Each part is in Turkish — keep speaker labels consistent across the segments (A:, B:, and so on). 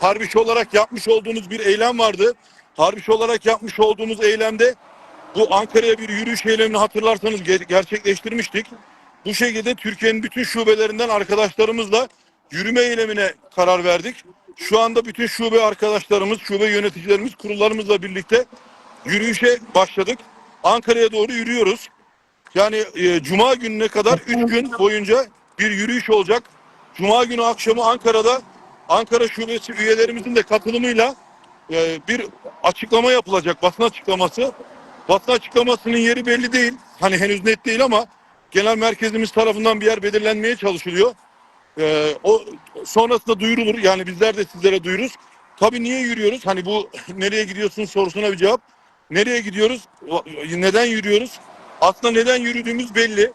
A: Harbiç olarak yapmış olduğunuz bir eylem vardı. Harbiç olarak yapmış olduğunuz eylemde bu Ankara'ya bir yürüyüş eylemini hatırlarsanız ge- gerçekleştirmiştik. Bu şekilde Türkiye'nin bütün şubelerinden arkadaşlarımızla yürüme eylemine karar verdik. Şu anda bütün şube arkadaşlarımız, şube yöneticilerimiz, kurullarımızla birlikte yürüyüşe başladık. Ankara'ya doğru yürüyoruz. Yani e, Cuma gününe kadar 3 gün boyunca bir yürüyüş olacak. Cuma günü akşamı Ankara'da Ankara Şubesi üyelerimizin de katılımıyla e, bir açıklama yapılacak, basın açıklaması. Basın açıklamasının yeri belli değil. Hani henüz net değil ama genel merkezimiz tarafından bir yer belirlenmeye çalışılıyor. E, o sonrasında duyurulur. Yani bizler de sizlere duyururuz. Tabii niye yürüyoruz? Hani bu nereye gidiyorsun sorusuna bir cevap. Nereye gidiyoruz? Neden yürüyoruz? Aslında neden yürüdüğümüz belli.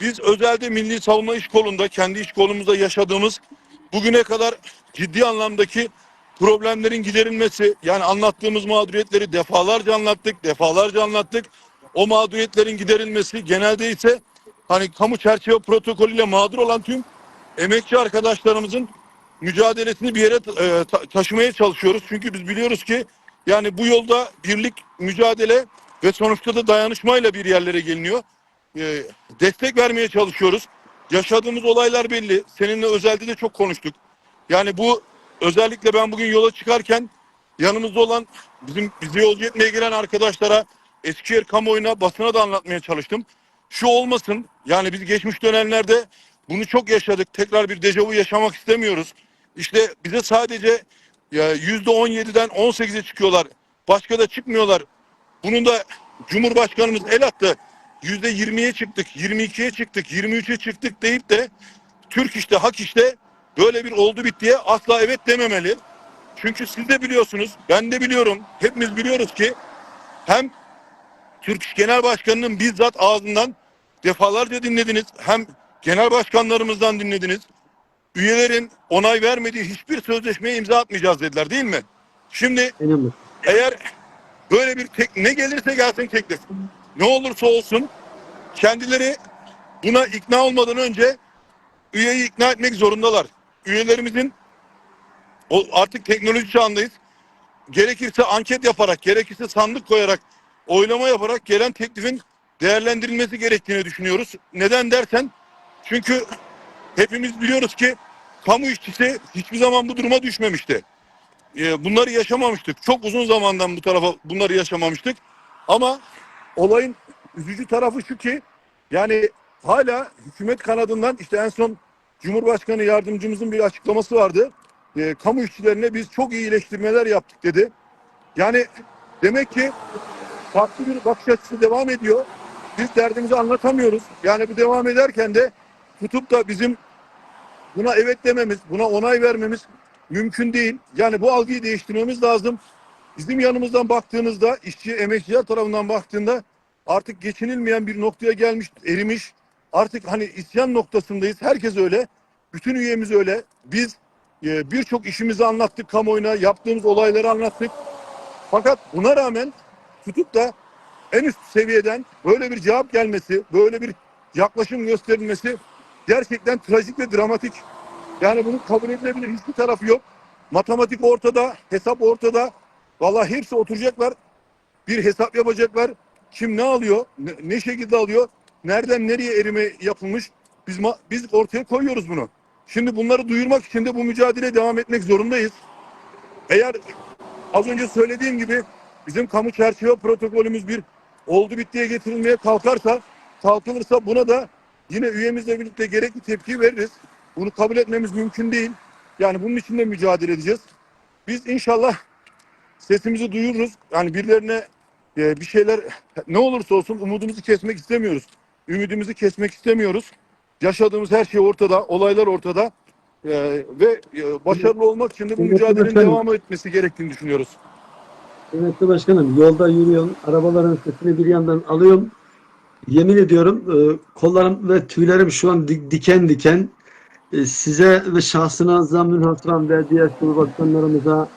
A: Biz özelde Milli Savunma İş Kolu'nda, kendi iş kolumuzda yaşadığımız bugüne kadar ciddi anlamdaki problemlerin giderilmesi, yani anlattığımız mağduriyetleri defalarca anlattık, defalarca anlattık. O mağduriyetlerin giderilmesi genelde ise hani kamu çerçeve protokolüyle mağdur olan tüm emekçi arkadaşlarımızın mücadelesini bir yere e, ta- taşımaya çalışıyoruz. Çünkü biz biliyoruz ki yani bu yolda birlik, mücadele ve sonuçta da dayanışmayla bir yerlere geliniyor. E, destek vermeye çalışıyoruz. Yaşadığımız olaylar belli. Seninle özelde de çok konuştuk. Yani bu özellikle ben bugün yola çıkarken yanımızda olan bizim bizi yolcu etmeye gelen arkadaşlara Eskişehir kamuoyuna basına da anlatmaya çalıştım. Şu olmasın yani biz geçmiş dönemlerde bunu çok yaşadık. Tekrar bir dejavu yaşamak istemiyoruz. İşte bize sadece yüzde 17'den 18'e çıkıyorlar. Başka da çıkmıyorlar. Bunun da Cumhurbaşkanımız el attı. Yüzde 20'ye çıktık, 22'ye çıktık, 23'e çıktık deyip de Türk işte, hak işte böyle bir oldu bittiye asla evet dememeli. Çünkü siz de biliyorsunuz, ben de biliyorum, hepimiz biliyoruz ki hem Türk İş Genel Başkanı'nın bizzat ağzından defalarca dinlediniz. Hem genel başkanlarımızdan dinlediniz. Üyelerin onay vermediği hiçbir sözleşmeye imza atmayacağız dediler değil mi? Şimdi
B: Önemli.
A: eğer böyle bir tek, ne gelirse gelsin teklif. Ne olursa olsun kendileri buna ikna olmadan önce üyeyi ikna etmek zorundalar. Üyelerimizin o artık teknoloji çağındayız. Gerekirse anket yaparak, gerekirse sandık koyarak, oylama yaparak gelen teklifin değerlendirilmesi gerektiğini düşünüyoruz. Neden dersen çünkü hepimiz biliyoruz ki kamu işçisi hiçbir zaman bu duruma düşmemişti. Ee, bunları yaşamamıştık. Çok uzun zamandan bu tarafa bunları yaşamamıştık. Ama olayın üzücü tarafı şu ki yani hala hükümet kanadından işte en son Cumhurbaşkanı yardımcımızın bir açıklaması vardı. Ee, kamu işçilerine biz çok iyi iyileştirmeler yaptık dedi. Yani demek ki farklı bir bakış açısı devam ediyor. Biz derdimizi anlatamıyoruz. Yani bu devam ederken de tutup da bizim buna evet dememiz, buna onay vermemiz mümkün değil. Yani bu algıyı değiştirmemiz lazım. Bizim yanımızdan baktığınızda, işçi, emekçiler tarafından baktığında artık geçinilmeyen bir noktaya gelmiş, erimiş. Artık hani isyan noktasındayız. Herkes öyle. Bütün üyemiz öyle. Biz e, birçok işimizi anlattık kamuoyuna, yaptığımız olayları anlattık. Fakat buna rağmen tutup da en üst seviyeden böyle bir cevap gelmesi, böyle bir yaklaşım gösterilmesi gerçekten trajik ve dramatik. Yani bunun kabul edilebilir hiçbir tarafı yok. Matematik ortada, hesap ortada. Vallahi hepsi oturacaklar. Bir hesap yapacaklar. Kim ne alıyor, ne, ne şekilde alıyor, nereden nereye erime yapılmış. Biz biz ortaya koyuyoruz bunu. Şimdi bunları duyurmak için de bu mücadeleye devam etmek zorundayız. Eğer az önce söylediğim gibi bizim kamu çerçeve protokolümüz bir oldu bittiye getirilmeye kalkarsa, kalkılırsa buna da yine üyemizle birlikte gerekli tepki veririz. Bunu kabul etmemiz mümkün değil. Yani bunun için de mücadele edeceğiz. Biz inşallah sesimizi duyururuz. Yani birilerine e, bir şeyler ne olursa olsun umudumuzu kesmek istemiyoruz. Ümidimizi kesmek istemiyoruz. Yaşadığımız her şey ortada, olaylar ortada. E, ve e, başarılı olmak için de bu
B: Evet,
A: mücadelenin
B: efendim.
A: devam etmesi gerektiğini düşünüyoruz.
B: Kıymetli başkanım yolda yürüyorum. Arabaların sesini bir yandan alıyorum. Yemin ediyorum e, kollarım ve tüylerim şu an di- diken diken. E, size ve şahsına zammül hatıran ve diğer cumhurbaşkanlarımıza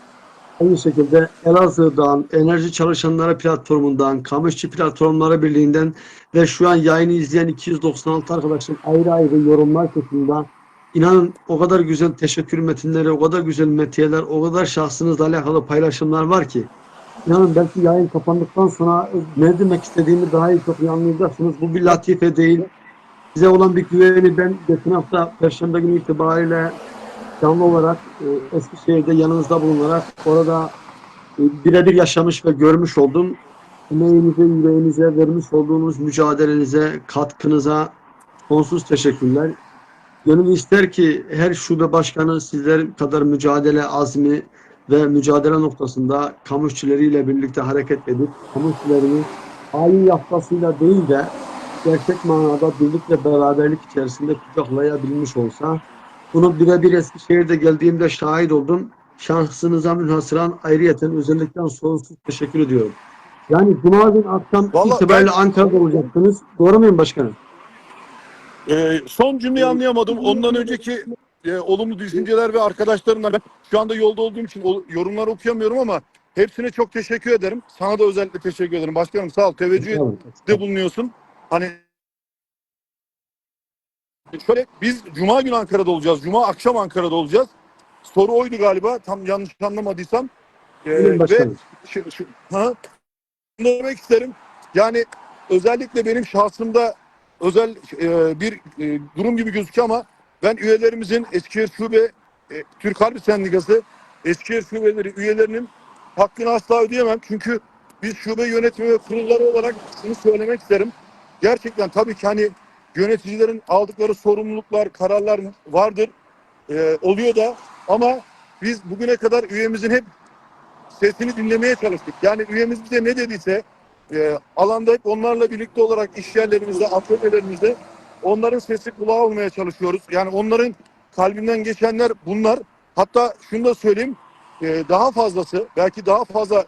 B: aynı şekilde Elazığ'dan, enerji çalışanları platformundan, kamu işçi platformları birliğinden ve şu an yayını izleyen 296 arkadaşım ayrı ayrı yorumlar kısmında İnanın o kadar güzel teşekkür metinleri, o kadar güzel metiyeler, o kadar şahsınızla alakalı paylaşımlar var ki. İnanın belki yayın kapandıktan sonra ne demek istediğimi daha iyi çok anlayacaksınız. Bu bir latife değil. Size olan bir güveni ben geçen hafta Perşembe günü itibariyle canlı olarak e, Eskişehir'de yanınızda bulunarak orada e, birebir yaşamış ve görmüş oldum. Emeğinize, yüreğinize, vermiş olduğunuz mücadelenize, katkınıza sonsuz teşekkürler. Gönül ister ki her şube başkanı sizler kadar mücadele azmi ve mücadele noktasında kamu işçileriyle birlikte hareket edip kamu işçilerini hain yaftasıyla değil de gerçek manada birlik ve beraberlik içerisinde kucaklayabilmiş olsa bunu birebir Eskişehir'de geldiğimde şahit oldum. Şansınıza münhasıran ayrıyeten özellikle sonsuz teşekkür ediyorum. Yani Cuma gün akşam
A: Vallahi
B: itibariyle
A: ben-
B: Ankara'da olacaksınız. Doğru muyum başkanım?
A: Ee, son cümleyi anlayamadım. Ondan önceki e, olumlu düşünceler ve arkadaşlarımla ben şu anda yolda olduğum için o, yorumları okuyamıyorum ama hepsine çok teşekkür ederim. Sana da özellikle teşekkür ederim. Başkanım sağ ol. Teveccüh de bulunuyorsun. Hani şöyle biz Cuma günü Ankara'da olacağız. Cuma akşam Ankara'da olacağız. Soru oydu galiba. Tam yanlış anlamadıysam. Ee, ve şu, şu, ha, demek isterim. Yani özellikle benim şahsımda özel e, bir e, durum gibi gözüküyor ama ben üyelerimizin Eskişehir Şube e, Türk Harbi Sendikası Eskişehir Şubeleri üyelerinin hakkını asla ödeyemem. Çünkü biz şube yönetimi ve kurulları olarak şunu söylemek isterim. Gerçekten tabii ki hani yöneticilerin aldıkları sorumluluklar, kararlar vardır. E, oluyor da ama biz bugüne kadar üyemizin hep sesini dinlemeye çalıştık. Yani üyemiz bize ne dediyse e, alanda hep onlarla birlikte olarak iş yerlerimizde, atölyelerimizde onların sesi kulağı olmaya çalışıyoruz. Yani onların kalbinden geçenler bunlar. Hatta şunu da söyleyeyim, e, daha fazlası, belki daha fazla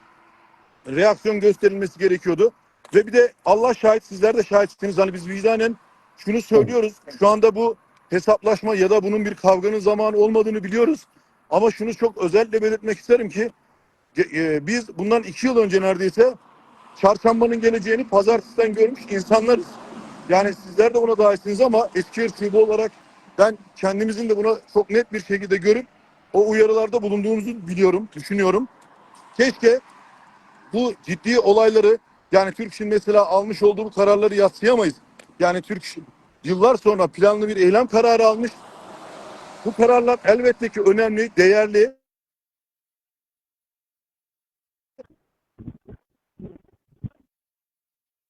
A: reaksiyon gösterilmesi gerekiyordu. Ve bir de Allah şahit, sizler de şahitsiniz. Hani biz vicdanen şunu söylüyoruz. Şu anda bu hesaplaşma ya da bunun bir kavganın zamanı olmadığını biliyoruz. Ama şunu çok özellikle belirtmek isterim ki e, biz bundan iki yıl önce neredeyse çarşambanın geleceğini pazartesiden görmüş insanlarız. Yani sizler de buna dahilsiniz ama Eskişehir Şube olarak ben kendimizin de buna çok net bir şekilde görüp o uyarılarda bulunduğumuzu biliyorum, düşünüyorum. Keşke bu ciddi olayları yani Türk şimdi mesela almış olduğu kararları yatsıyamayız. Yani Türk yıllar sonra planlı bir eylem kararı almış. Bu kararlar elbette ki önemli, değerli.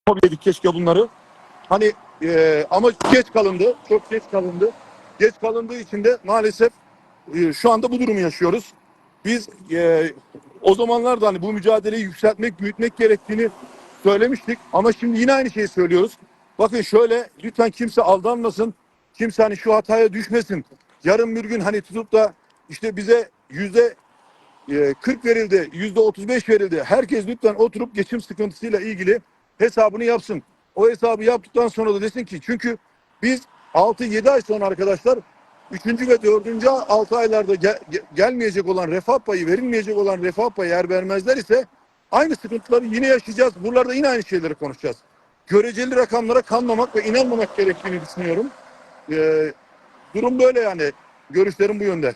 A: Yapabildik keşke bunları. Hani e, ama geç kalındı, çok geç kalındı. Geç kalındığı için de maalesef e, şu anda bu durumu yaşıyoruz. Biz e, o zamanlarda hani bu mücadeleyi yükseltmek, büyütmek gerektiğini söylemiştik. Ama şimdi yine aynı şeyi söylüyoruz. Bakın şöyle lütfen kimse aldanmasın. Kimse hani şu hataya düşmesin. Yarın bir gün hani tutup da işte bize yüzde e, 40 verildi, yüzde 35 verildi. Herkes lütfen oturup geçim sıkıntısıyla ilgili hesabını yapsın. O hesabı yaptıktan sonra da desin ki çünkü biz 6-7 ay sonra arkadaşlar 3. ve 4. 6 aylarda gel- ge- gelmeyecek olan refah payı, verilmeyecek olan refah payı eğer vermezler ise aynı sıkıntıları yine yaşayacağız. Buralarda yine aynı şeyleri konuşacağız. Göreceli rakamlara kanmamak ve inanmamak gerektiğini düşünüyorum. Ee, durum böyle yani. Görüşlerim bu yönde.